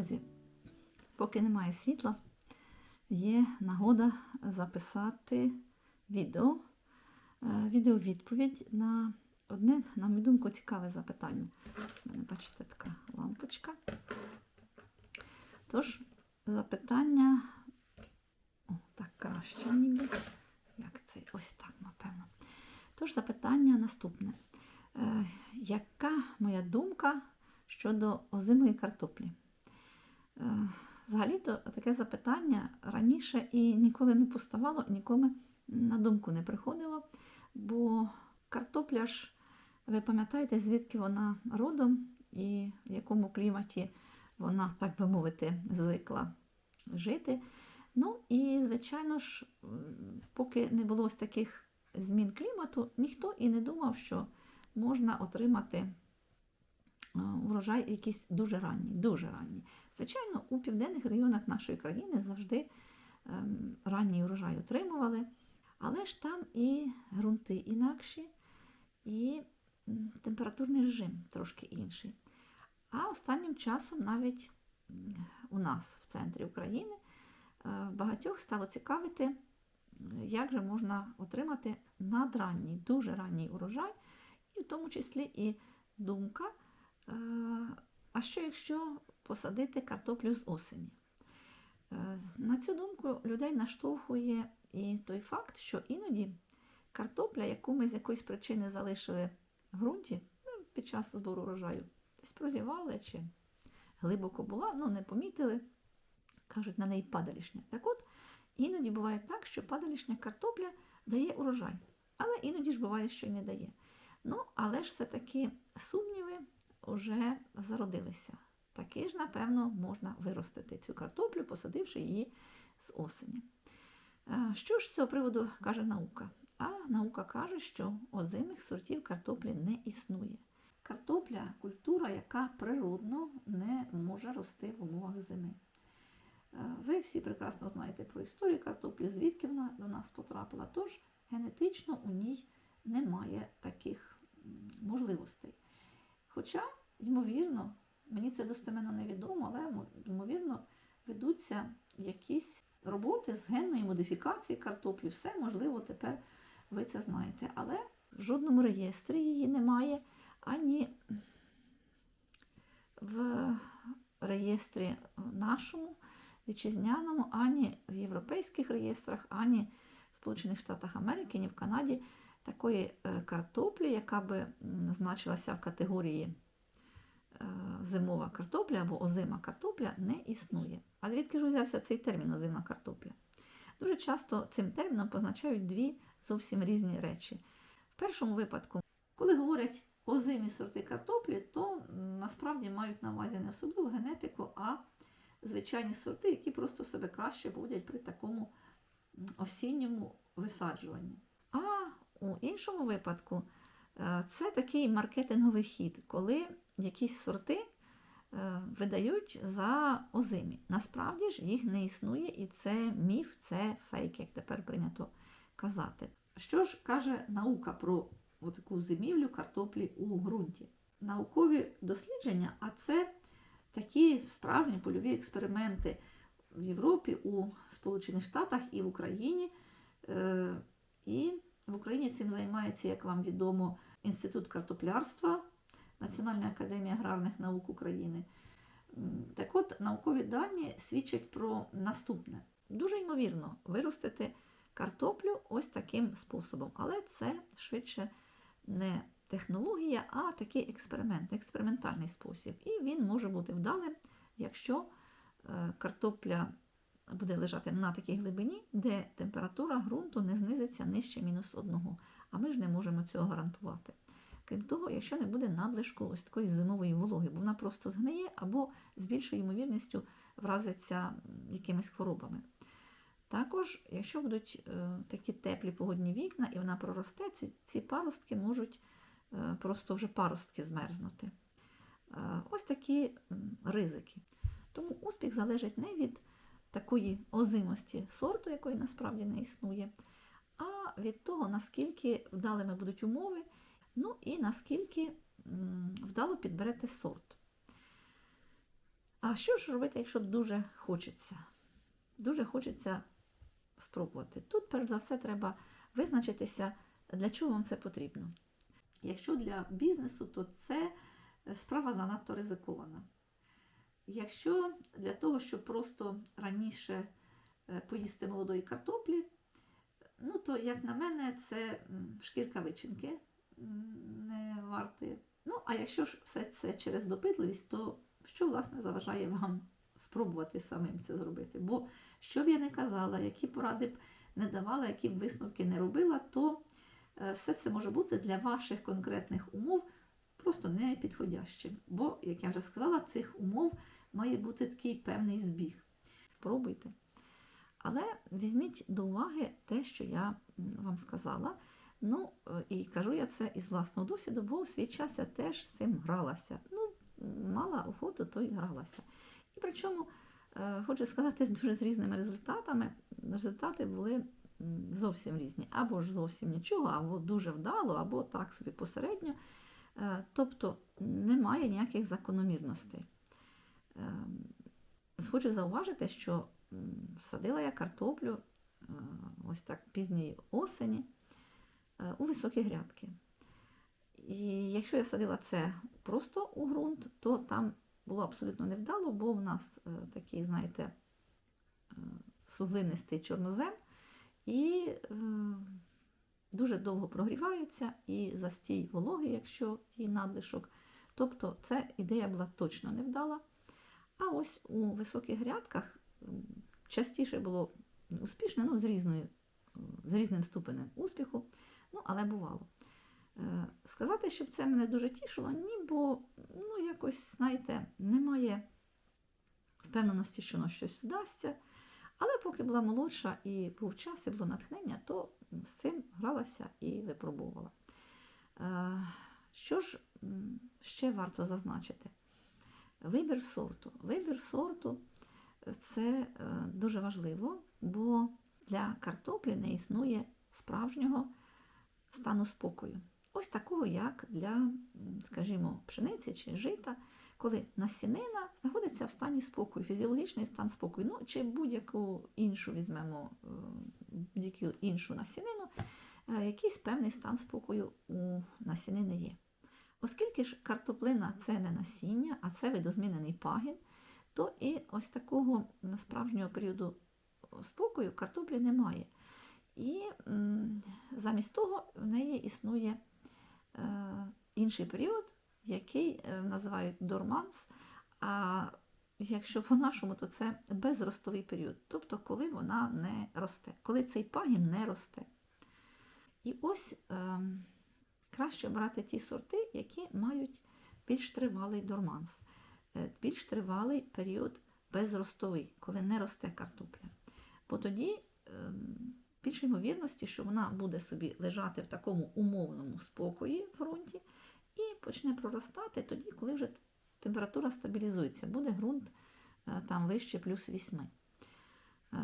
Друзі, поки немає світла, є нагода записати відео, е, відеовідповідь на одне, на мою думку, цікаве запитання. Ось у мене, бачите, така лампочка. Тож, запитання. О, так краще ніби. Як це? Ось так, напевно. Тож, запитання наступне. Е, яка моя думка щодо озимої картоплі? Взагалі-то таке запитання раніше і ніколи не поставало, і нікому на думку не приходило, бо картопля ж, ви пам'ятаєте, звідки вона родом і в якому кліматі вона, так би мовити, звикла жити. Ну і, звичайно ж, поки не було ось таких змін клімату, ніхто і не думав, що можна отримати урожай якийсь дуже ранній, дуже ранній. Звичайно, у південних регіонах нашої країни завжди ем, ранній урожай отримували, але ж там і ґрунти інакші, і температурний режим трошки інший. А останнім часом навіть у нас в центрі України е, багатьох стало цікавити, як же можна отримати надранній, дуже ранній урожай, і в тому числі і думка. А що якщо посадити картоплю з осені? На цю думку людей наштовхує і той факт, що іноді картопля, яку ми з якоїсь причини залишили в ґрунті ну, під час збору урожаю, десь прозівали чи глибоко була, ну не помітили, кажуть, на неї падалішня. Так от, іноді буває так, що падалішня картопля дає урожай, але іноді ж буває, що й не дає. Ну, але ж все-таки сумніви вже зародилися. Таки ж, напевно, можна виростити цю картоплю, посадивши її з осені. Що ж з цього приводу каже наука? А наука каже, що озимих сортів картоплі не існує. Картопля культура, яка природно не може рости в умовах зими. Ви всі прекрасно знаєте про історію картоплі, звідки вона до нас потрапила, тож генетично у ній немає таких можливостей. Хоча, ймовірно, мені це достеменно невідомо, але ймовірно ведуться якісь роботи з генної модифікації картоплі. Все можливо, тепер ви це знаєте. Але в жодному реєстрі її немає, ані в реєстрі нашому, вітчизняному, ані в європейських реєстрах, ані в Сполучених Штатах Америки, ні в Канаді такої е, картоплі, яка би значилася в категорії зимова картопля або озима картопля, не існує. А звідки ж узявся цей термін озима картопля? Дуже часто цим терміном позначають дві зовсім різні речі. В першому випадку, коли говорять озимі сорти картоплі, то насправді мають на увазі не особливу генетику, а звичайні сорти, які просто себе краще будуть при такому осінньому висаджуванні. А у іншому випадку е, це такий маркетинговий хід, коли якісь сорти е, видають за озимі. Насправді ж їх не існує, і це міф, це фейк, як тепер прийнято казати. Що ж каже наука про таку зимівлю картоплі у ґрунті? Наукові дослідження, а це такі справжні польові експерименти в Європі, у Сполучених Штатах і в Україні. Е, і в Україні цим займається, як вам відомо, Інститут картоплярства, Національна академія аграрних наук України. Так от, наукові дані свідчать про наступне. Дуже ймовірно виростити картоплю ось таким способом. Але це швидше не технологія, а такий експеримент, експериментальний спосіб. І він може бути вдалим, якщо е, картопля буде лежати на такій глибині, де температура ґрунту не знизиться нижче мінус одного. А ми ж не можемо цього гарантувати. Крім того, якщо не буде надлишку ось такої зимової вологи, бо вона просто згниє або з більшою ймовірністю вразиться якимись хворобами. Також, якщо будуть е, такі теплі погодні вікна і вона проросте, ці, паростки можуть е, просто вже паростки змерзнути. Е, ось такі ризики. Тому успіх залежить не від такої озимості сорту, якої насправді не існує, а від того, наскільки вдалими будуть умови, ну і наскільки вдало підберете сорт. А що ж робити, якщо дуже хочеться? Дуже хочеться спробувати. Тут, перш за все, треба визначитися, для чого вам це потрібно. Якщо для бізнесу, то це справа занадто ризикована. Якщо для того, щоб просто раніше е, поїсти молодої картоплі, ну то, як на мене, це шкірка вичинки не вартує. Ну, а якщо ж все це через допитливість, то що, власне, заважає вам спробувати самим це зробити? Бо що б я не казала, які поради б не давала, які б висновки не робила, то е, все це може бути для ваших конкретних умов просто не підходящим. Бо, як я вже сказала, цих умов має бути такий певний збіг. Спробуйте. Але візьміть до уваги те, що я вам сказала. Ну, е, і кажу я це із власного досвіду, бо в свій час я теж з цим гралася. Ну, мала охоту, то й гралася. І причому, е, хочу сказати, дуже з різними результатами. Результати були зовсім різні. Або ж зовсім нічого, або дуже вдало, або так собі посередньо. Е, Тобто немає ніяких закономірностей. Хочу зауважити, що садила я картоплю ось так пізньої осені у високі грядки. І якщо я садила це просто у ґрунт, то там було абсолютно невдало, бо в нас е, такий, знаєте, е, суглинистий чорнозем, і е, дуже довго прогрівається, і застій вологи, якщо є надлишок. Тобто ця ідея була точно невдала. А ось у високих грядках частіше було успішне, ну, з, різною, з різним ступенем успіху, ну, але бувало. Е, Сказати, щоб це мене дуже тішило, ні, бо ну, якось, знаєте, немає впевненості, що на щось вдасться. Але поки була молодша і був час, і було натхнення, то з цим гралася і випробувала. Е, Що ж ще варто зазначити? Вибір сорту. Вибір сорту це е, дуже важливо, бо для картоплі не існує справжнього стану спокою. Ось такого, як для, скажімо, пшениці чи жита, коли насінина знаходиться в стані спокою, фізіологічний стан спокою, ну чи будь-яку іншу візьмемо е, будь-яку іншу насінину, е, якийсь певний стан спокою у насінини є. Оскільки ж картоплина це не насіння, а це видозмінений пагін, то і ось такого справжнього періоду спокою картоплі немає. І замість того в неї існує е, інший період, який е, називають дорманс. А якщо по-нашому, то це безростовий період, тобто коли вона не росте, коли цей пагін не росте. І ось е, краще брати ті сорти, які мають більш тривалий дорманс, е, більш тривалий період безростовий, коли не росте картопля. Бо тоді ем, більше ймовірності, що вона буде собі лежати в такому умовному спокої в ґрунті і почне проростати тоді, коли вже температура стабілізується, буде ґрунт е, там вище плюс 8. Е,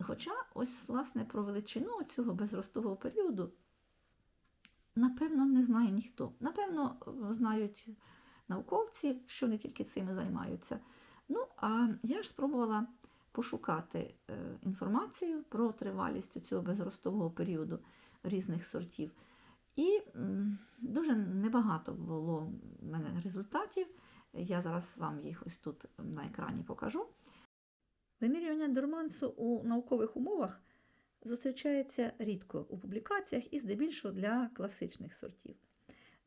Хоча ось, власне, про величину цього безростового періоду, напевно, не знає ніхто. Напевно, знають науковці, що не тільки цим займаються. Ну, а я ж спробувала пошукати е, інформацію про тривалість цього безростового періоду різних сортів. І дуже небагато було в мене результатів. Я зараз вам їх ось тут на екрані покажу. Вимірювання дормансу у наукових умовах зустрічається рідко у публікаціях і здебільшого для класичних сортів.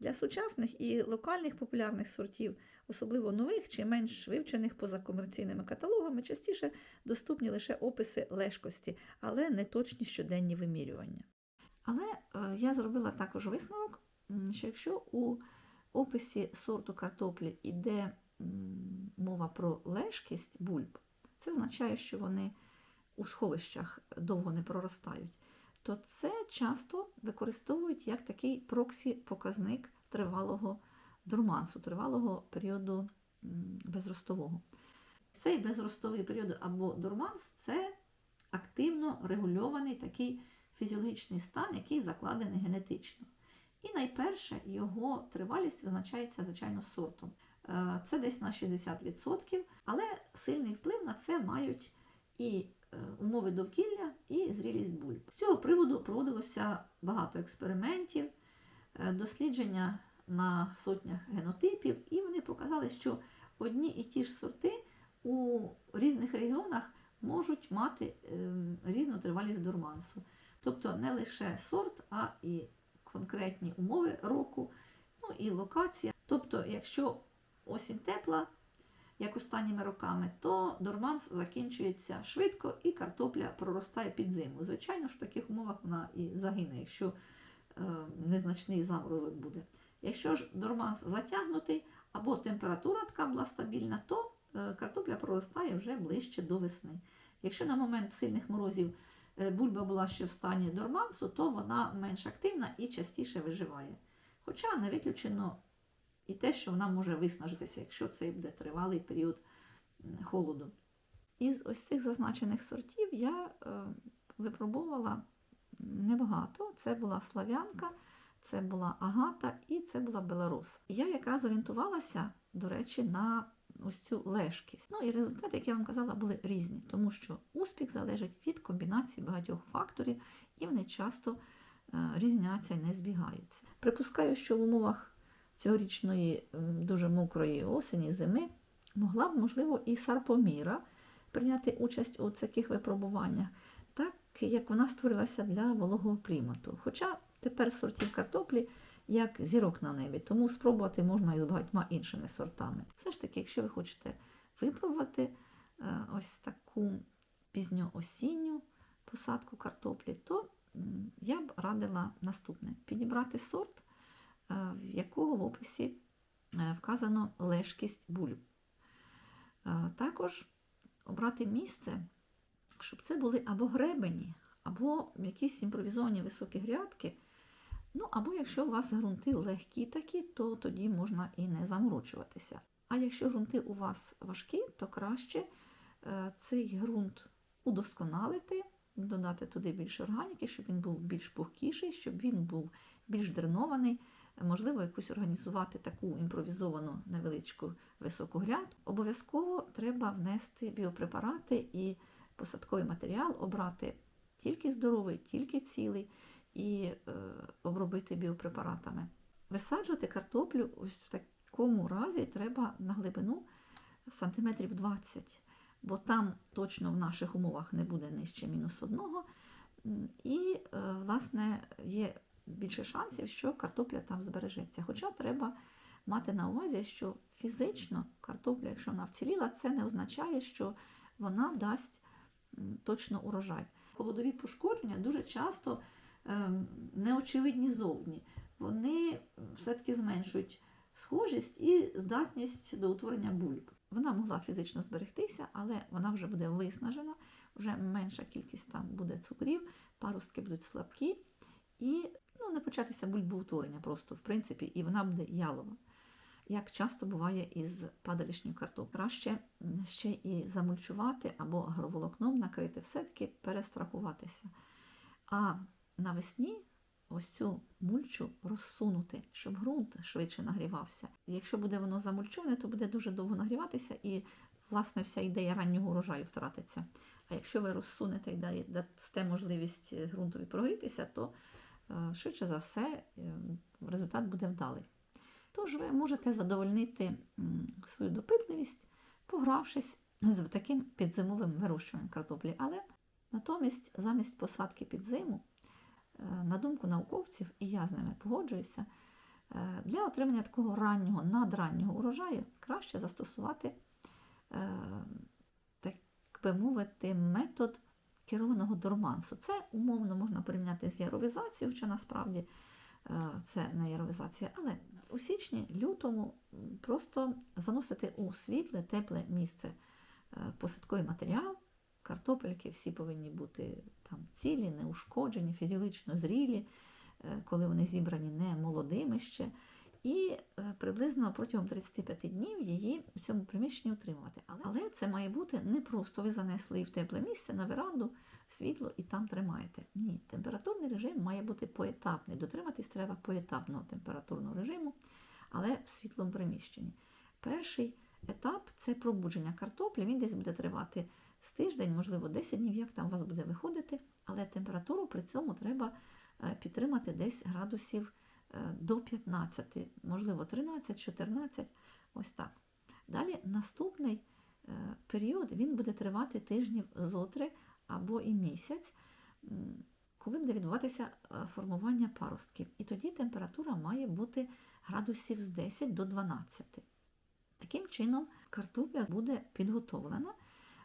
Для сучасних і локальних популярних сортів, особливо нових чи менш вивчених поза комерційними каталогами, частіше доступні лише описи лежкості, але не точні щоденні вимірювання. Але е, я зробила також висновок, що якщо у описі сорту картоплі йде мова про лежкість бульб, це означає, що вони у сховищах довго не проростають, то це часто використовують як такий проксі-показник тривалого дормансу, тривалого періоду безростового. Цей безростовий період або дорманс це активно регульований такий фізіологічний стан, який закладений генетично. І найперше його тривалість визначається, звичайно, сортом. Е, Це десь на 60%, але сильний вплив на це мають і умови довкілля, і зрілість бульб. З цього приводу проводилося багато експериментів, е, дослідження на сотнях генотипів, і вони показали, що одні і ті ж сорти у різних регіонах можуть мати ем, різну тривалість дормансу. Тобто не лише сорт, а і конкретні умови року, ну і локація. Тобто, якщо осінь тепла, як останніми роками, то дорманс закінчується швидко і картопля проростає під зиму. Звичайно в таких умовах вона і загине, якщо е, незначний заморозок буде. Якщо ж дорманс затягнутий або температура така була стабільна, то е, картопля проростає вже ближче до весни. Якщо на момент сильних морозів е, бульба була ще в стані дормансу, то вона менш активна і частіше виживає. Хоча не виключено і те, що вона може виснажитися, якщо це буде тривалий період холоду. Із ось цих зазначених сортів я е, випробовувала небагато. Це була слав'янка, це була агата і це була беларус. Я якраз орієнтувалася, до речі, на ось цю лежкість. Ну і результати, як я вам казала, були різні, тому що успіх залежить від комбінації багатьох факторів, і вони часто е, різняться і не збігаються. Припускаю, що в умовах цьогорічної дуже мокрої осені, зими могла б, можливо, і сарпоміра прийняти участь у таких випробуваннях, так як вона створилася для вологого клімату. Хоча тепер сортів картоплі як зірок на небі, тому спробувати можна і з багатьма іншими сортами. Все ж таки, якщо ви хочете випробувати е, ось таку пізньоосінню посадку картоплі, то я б радила наступне: підібрати сорт, в якого в описі е, вказано лежкість бульб. Е, Також обрати місце, щоб це були або гребені, або якісь імпровізовані високі грядки. Ну, або якщо у вас ґрунти легкі такі, то тоді можна і не заморочуватися. А якщо ґрунти у вас важкі, то краще е, цей ґрунт удосконалити, додати туди більше органіки, щоб він був більш пухкіший, щоб він був більш дренований. Можливо, якусь організувати таку імпровізовану невеличку високу грядку. Обов'язково треба внести біопрепарати і посадковий матеріал обрати тільки здоровий, тільки цілий і е, обробити біопрепаратами. Висаджувати картоплю ось в такому разі треба на глибину сантиметрів 20, бо там точно в наших умовах не буде нижче мінус одного. І, е, власне, є більше шансів, що картопля там збережеться. Хоча треба мати на увазі, що фізично картопля, якщо вона вціліла, це не означає, що вона дасть точно урожай. Холодові пошкодження дуже часто ем, неочевидні зовні. Вони все-таки зменшують схожість і здатність до утворення бульб. Вона могла фізично зберегтися, але вона вже буде виснажена, вже менша кількість там буде цукрів, паростки будуть слабкі, і ну, не початися бульбоутворення просто, в принципі, і вона буде ялова. Як часто буває із падалішньою картоплею. Краще ще і замульчувати або агроволокном накрити, все-таки перестрахуватися. А навесні ось цю мульчу розсунути, щоб ґрунт швидше нагрівався. Якщо буде воно замульчоване, то буде дуже довго нагріватися і, власне, вся ідея раннього урожаю втратиться. А якщо ви розсунете і дасте можливість ґрунтові прогрітися, то швидше за все е, результат буде вдалий. Тож ви можете задовольнити свою допитливість, погравшись з таким підзимовим вирощуванням картоплі. Але натомість, замість посадки під зиму, е, на думку науковців, і я з ними погоджуюся, е, для отримання такого раннього, надраннього урожаю краще застосувати, е, так би мовити, метод керованого дормансу. Це умовно можна порівняти з яровізацією, хоча насправді е, це не яровізація, але у січні, лютому просто заносити у світле, тепле місце е, посадковий матеріал. Картопельки всі повинні бути там цілі, неушкоджені, фізіологічно зрілі, е, коли вони зібрані не молодими ще. І е, приблизно протягом 35 днів її в цьому приміщенні утримувати. Але, це має бути не просто ви занесли її в тепле місце на веранду, світло і там тримаєте. Ні, температурний режим має бути поетапний. Дотриматись треба поетапного температурного режиму, але в світлому приміщенні. Перший етап це пробудження картоплі. Він десь буде тривати з тиждень, можливо, 10 днів, як там у вас буде виходити, але температуру при цьому треба е, підтримати десь градусів до 15, можливо, 13-14, ось так. Далі наступний е, період він буде тривати тижнів зо три або і місяць, коли буде відбуватися е, формування паростків. І тоді температура має бути градусів з 10 до 12. Таким чином, картопля буде підготовлена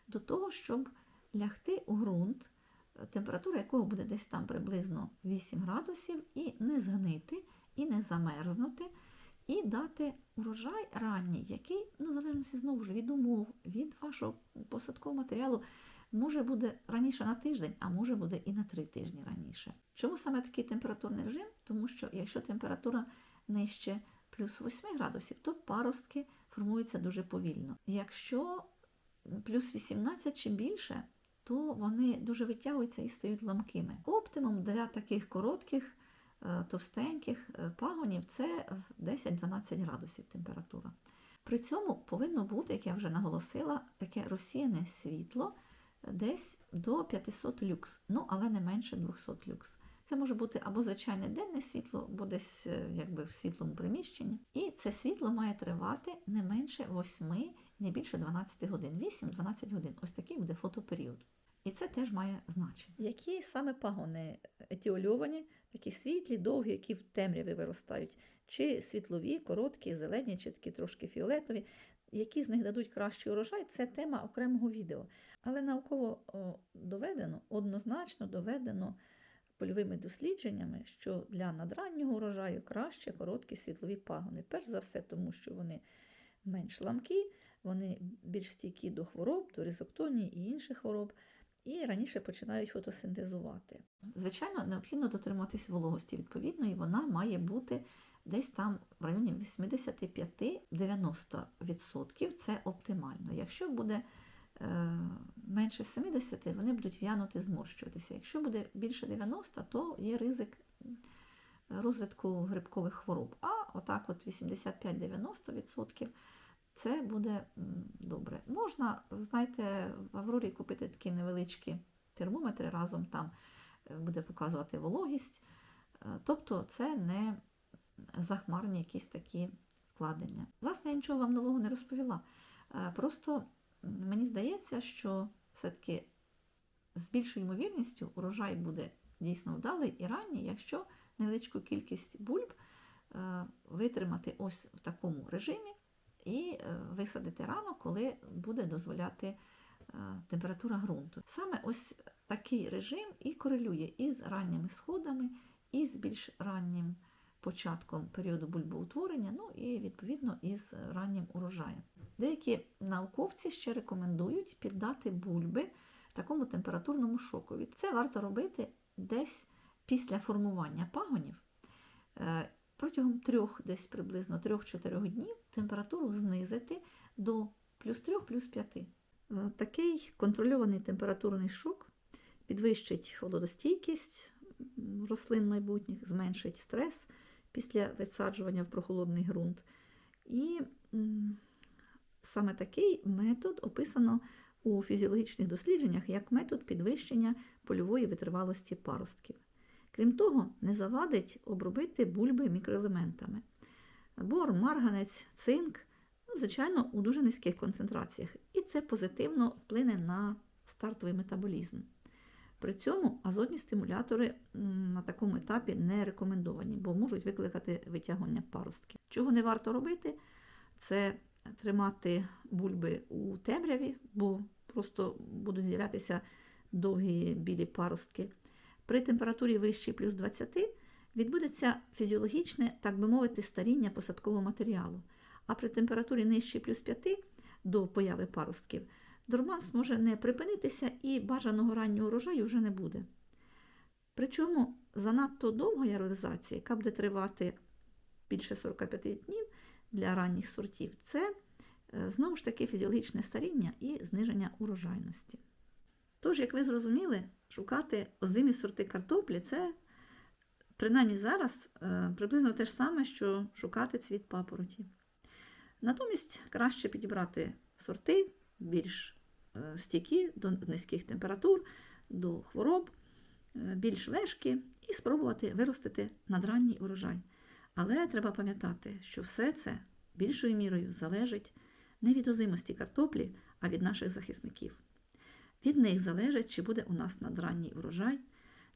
до того, щоб лягти у ґрунт, е, температура якого буде десь там приблизно 8 градусів, і не згнити, і не замерзнути, і дати урожай ранній, який, ну, в залежності знову ж від умов, від вашого посадкового матеріалу, може буде раніше на тиждень, а може буде і на три тижні раніше. Чому саме такий температурний режим? Тому що якщо температура нижче плюс 8 градусів, то паростки формуються дуже повільно. Якщо плюс 18 чи більше, то вони дуже витягуються і стають ламкими. Оптимум для таких коротких, товстеньких е, пагонів це 10-12 градусів температура. При цьому повинно бути, як я вже наголосила, таке розсіяне світло десь до 500 люкс, ну але не менше 200 люкс. Це може бути або звичайне денне світло, або десь е, якби в світлому приміщенні. І це світло має тривати не менше 8, не більше 12 годин. 8-12 годин. Ось такий буде фотоперіод. І це теж має значення. Які саме пагони етіольовані, такі світлі, довгі, які в темряві виростають, чи світлові, короткі, зелені, чи такі трошки фіолетові. Які з них дадуть кращий урожай, це тема окремого відео. Але науково доведено, однозначно доведено польовими дослідженнями, що для надраннього урожаю краще короткі світлові пагони. Перш за все, тому що вони менш ламкі, вони більш стійкі до хвороб, до ризоктонії і інших хвороб, і раніше починають фотосинтезувати. Звичайно, необхідно дотримуватись вологості відповідної, вона має бути десь там в районі 85-90%. Це оптимально. Якщо буде е, менше 70, вони будуть в'янути, зморщуватися. Якщо буде більше 90, то є ризик розвитку грибкових хвороб. А отак от 85-90% це буде добре. Можна, знаєте, в Аврорі купити такі невеличкі термометри, разом там е, буде показувати вологість. Е, Тобто це не захмарні якісь такі вкладення. Власне, я нічого вам нового не розповіла. Е, Просто мені здається, що все-таки з більшою ймовірністю урожай буде дійсно вдалий і ранній, якщо невеличку кількість бульб витримати ось в такому режимі і е, висадити рано, коли буде дозволяти е, температура ґрунту. Саме ось такий режим і корелює із ранніми сходами, і з більш раннім початком періоду бульбоутворення, ну і відповідно із раннім урожаєм. Деякі науковці ще рекомендують піддати бульби такому температурному шокові. Це варто робити десь після формування пагонів. Протягом трьох, десь приблизно 3-4 днів температуру знизити до плюс 3, плюс 5. Е, Такий контрольований температурний шок підвищить холодостійкість рослин майбутніх, зменшить стрес після висаджування в прохолодний ґрунт. І саме такий метод описано у фізіологічних дослідженнях як метод підвищення польової витривалості паростків. Крім того, не завадить обробити бульби мікроелементами. Бор, марганець, цинк, ну, звичайно, у дуже низьких концентраціях, і це позитивно вплине на стартовий метаболізм. При цьому азотні стимулятори на такому етапі не рекомендовані, бо можуть викликати витягування паростки. Чого не варто робити, це тримати бульби у темряві, бо просто будуть з'являтися довгі білі паростки. При температурі вищій плюс 20 відбудеться фізіологічне, так би мовити, старіння посадкового матеріалу. А при температурі нижчій плюс 5 до появи паростків дорманс може не припинитися і бажаного раннього урожаю вже не буде. Причому занадто довга яролізація, яка буде тривати більше 45 днів для ранніх сортів, це е, знову ж таки фізіологічне старіння і зниження урожайності. Тож, як ви зрозуміли, шукати озимі сорти картоплі це принаймні зараз е, приблизно те ж саме, що шукати цвіт папороті. Натомість краще підібрати сорти більш е, стійкі до низьких температур, до хвороб, е, більш лежкі, і спробувати виростити надранній урожай. Але треба пам'ятати, що все це більшою мірою залежить не від озимості картоплі, а від наших захисників. Від них залежить, чи буде у нас надранній урожай,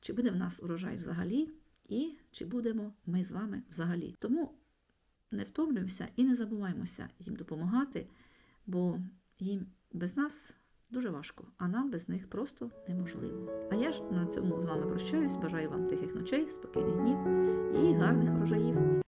чи буде в нас урожай взагалі, і чи будемо ми з вами взагалі. Тому не втомлюємося і не забуваємося їм допомагати, бо їм без нас дуже важко, а нам без них просто неможливо. А я ж на цьому з вами прощаюсь. Бажаю вам тихих ночей, спокійних днів і гарних врожаїв.